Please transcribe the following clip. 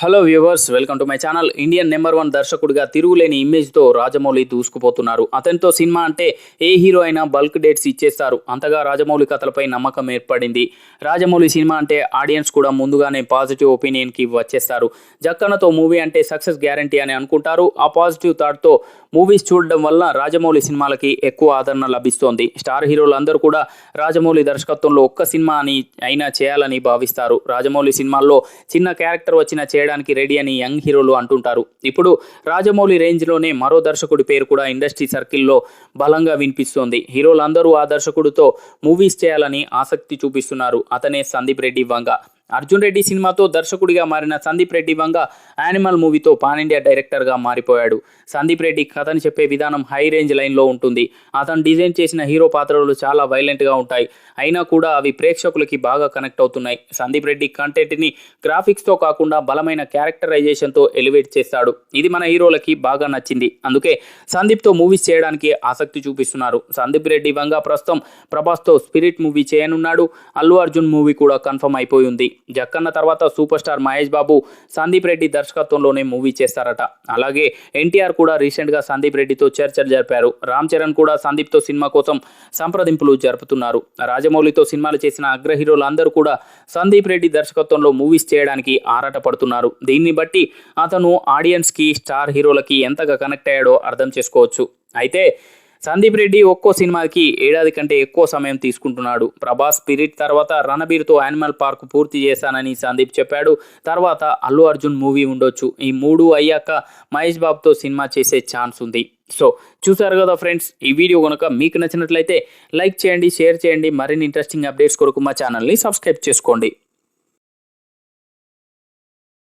Hello viewers welcome to my channel Indian number one దర్శకుడిగా తిరుగులేని ఇమేజ్తో రాజమౌళి దూసుకుపోతున్నారు. అతనితో సినిమా అంటే ఏ హీరో అయినా బల్క్ డేట్స్ ఇచ్చేస్తారు. అంతగా రాజమౌళి కథలపై నమ్మకం ఏర్పడింది. రాజమౌళి సినిమా అంటే ఆడియన్స్ కూడా ముందుగానే పాజిటివ్ ఒపీనియన్కి వచ్చేస్తారు. జక్కనతో మూవీ అంటే సక్సెస్ గ్యారంటీ అని అనుకుంటారు. ఆ పాజిటివ్ థాట్తో మూవీస్ చూడడం వల్ల రాజమౌళి సినిమాలకి ఎక్కువ ఆదరణ లభిస్తోంది. స్టార్ హీరోలు అందరూ కూడా రాజమౌళి దర్శకత్వంలో ఒక్క సినిమా అని అయినా చేయాలని భావిస్తారు. రాజమౌళి సినిమాల్లో చిన్న క్యారెక్టర్ వచ్చినా చేయడానికి రెడీ అని యంగ్ హీరోలు అంటుంటారు. ఇప్పుడు రాజమౌళి రేంజ్లోనే మరో దర్శకుడి పేరు కూడా ఇండస్ట్రీ సర్కిల్లో బలంగా వినిపిస్తోంది. హీరోలందరూ ఆ దర్శకుడితో మూవీస్ చేయాలని ఆసక్తి చూపిస్తున్నారు. అతనే సందీప్ రెడ్డి వంగ. అర్జున్ రెడ్డి సినిమాతో దర్శకుడిగా మారిన సందీప్ రెడ్డి వంగ యానిమల్ మూవీతో పాన్ ఇండియా డైరెక్టర్గా మారిపోయాడు. సందీప్ రెడ్డి కథను చెప్పే విధానం హై రేంజ్ లైన్లో ఉంటుంది. అతను డిజైన్ చేసిన హీరో పాత్రలు చాలా వైలెంట్గా ఉంటాయి. అయినా కూడా అవి ప్రేక్షకులకి బాగా కనెక్ట్ అవుతున్నాయి. సందీప్ రెడ్డి కంటెంట్ని గ్రాఫిక్స్తో కాకుండా బలమైన క్యారెక్టరైజేషన్తో ఎలివేట్ చేస్తాడు. ఇది మన హీరోలకి బాగా నచ్చింది. అందుకే సందీప్తో మూవీస్ చేయడానికి ఆసక్తి చూపిస్తున్నారు. సందీప్ రెడ్డి వంగ ప్రస్తుతం ప్రభాస్తో స్పిరిట్ మూవీ చేయనున్నాడు. అల్లు అర్జున్ మూవీ కూడా కన్ఫర్మ్ అయిపోయింది జక్కన్న తర్వాత సూపర్ స్టార్ మహేష్ బాబు సందీప్ రెడ్డి దర్శకత్వంలోనే మూవీ చేస్తారట. అలాగే ఎన్టీఆర్ కూడా రీసెంట్గా సందీప్ రెడ్డితో చర్చలు జరిపారు. రామ్ చరణ్ కూడా సందీప్తో సినిమా కోసం సంప్రదింపులు జరుపుతున్నారు. రాజమౌళితో సినిమాలు చేసిన అగ్ర హీరోలు అందరూ కూడా సందీప్ రెడ్డి దర్శకత్వంలో మూవీస్ చేయడానికి ఆరాటపడుతున్నారు దీన్ని బట్టి అతను ఆడియన్స్కి స్టార్ హీరోలకి ఎంతగా కనెక్ట్ అయ్యాడో అర్థం చేసుకోవచ్చు. అయితే సందీప్ రెడ్డి ఒక్కో సినిమాకి ఏడాది కంటే ఎక్కువ సమయం తీసుకుంటున్నాడు. ప్రభాస్ స్పిరిట్ తర్వాత రణబీర్తో యానిమల్ పార్క్ పూర్తి చేశానని సందీప్ చెప్పాడు. తర్వాత అల్లు అర్జున్ మూవీ ఉండొచ్చు. ఈ మూడు అయ్యాక మహేష్ బాబుతో సినిమా చేసే ఛాన్స్ ఉంది. సో చూసారు కదా ఫ్రెండ్స్ ఈ వీడియో కనుక మీకు నచ్చినట్లయితే లైక్ చేయండి షేర్ చేయండి. మరిన్ని ఇంట్రెస్టింగ్ అప్డేట్స్ కొరకు మా ఛానల్ని సబ్స్క్రైబ్ చేసుకోండి.